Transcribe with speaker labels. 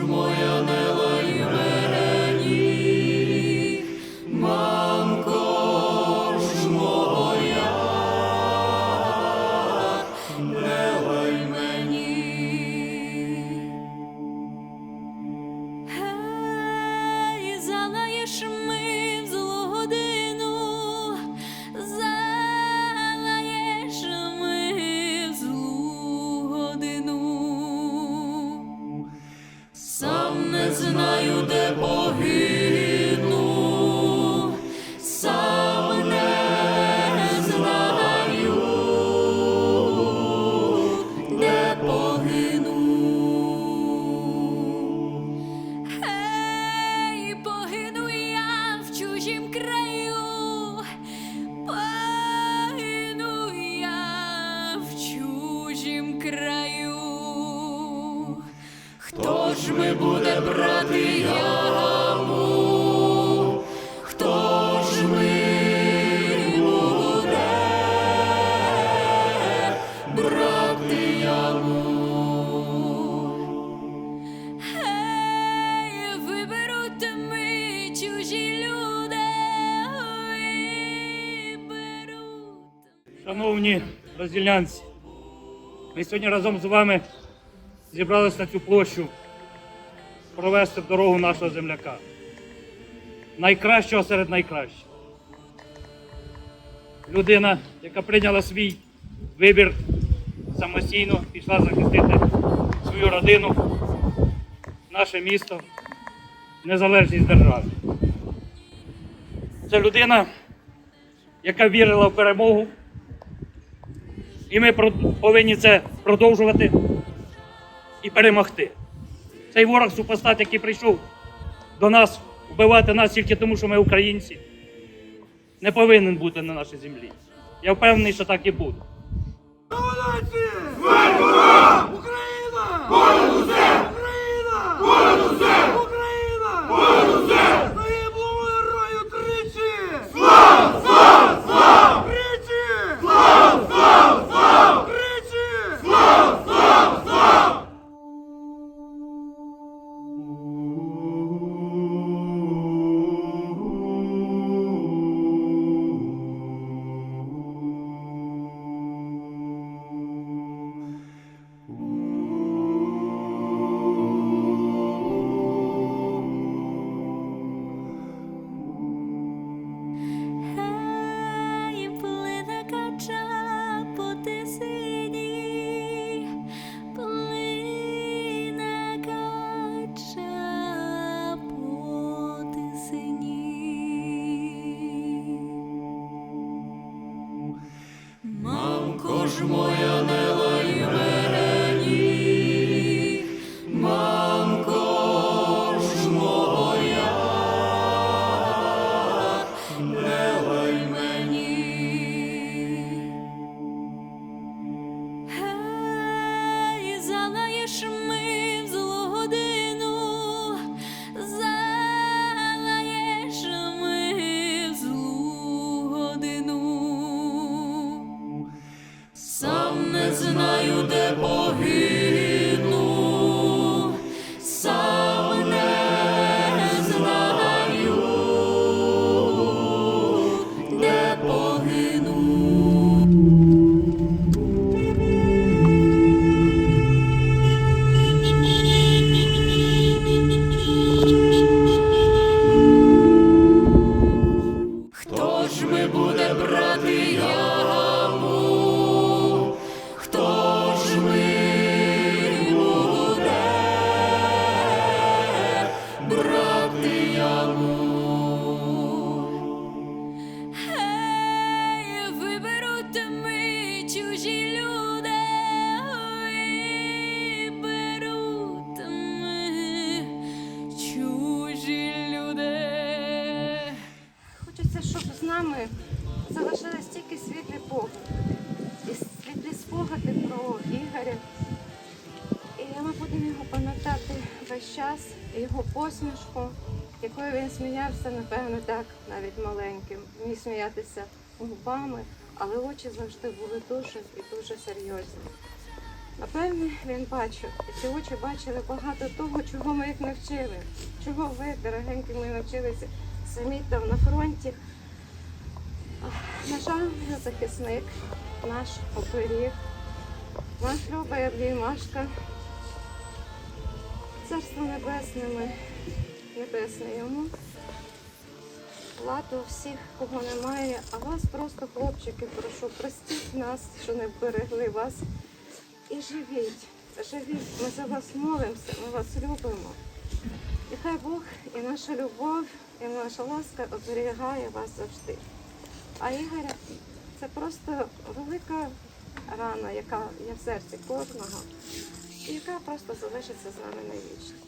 Speaker 1: мой
Speaker 2: Шановні розділянці, ми сьогодні разом з вами зібралися на цю площу провести в дорогу нашого земляка. Найкращого серед найкращих. Людина, яка прийняла свій вибір самостійно, пішла захистити свою родину, наше місто, незалежність держави. Це людина, яка вірила в перемогу. І ми повинні це продовжувати і перемогти. Цей ворог супостат, який прийшов до нас вбивати нас тільки тому, що ми українці, не повинен бути на нашій землі. Я впевнений, що так і буде.
Speaker 3: Мамко знаю, де погину, сам не знаю, де погину. Хто ж ми буде
Speaker 4: нами залишились тільки світлі погляди. І світлі спогади про Ігоря. І ми будемо його пам'ятати весь час, його посмішку, якою він сміявся, напевно, так, навіть маленьким. Міг сміятися губами, але очі завжди були дуже і дуже серйозні. Напевне, він бачив, і ці очі бачили багато того, чого ми їх навчили. Чого ви, дорогенькі, ми навчилися самі там на фронті. На жаль, захисник наш оберіг, наш любий Андрій Машка. Царство небесне ми, небесне йому. Владу всіх, кого немає, а вас просто, хлопчики, прошу, простіть нас, що не вберегли вас. І живіть, живіть, ми за вас молимося, ми вас любимо. І хай Бог і наша любов, і наша ласка оберігає вас завжди. А Ігоря це просто велика рана, яка є в серці кожного, і яка просто залишиться з нами навічно.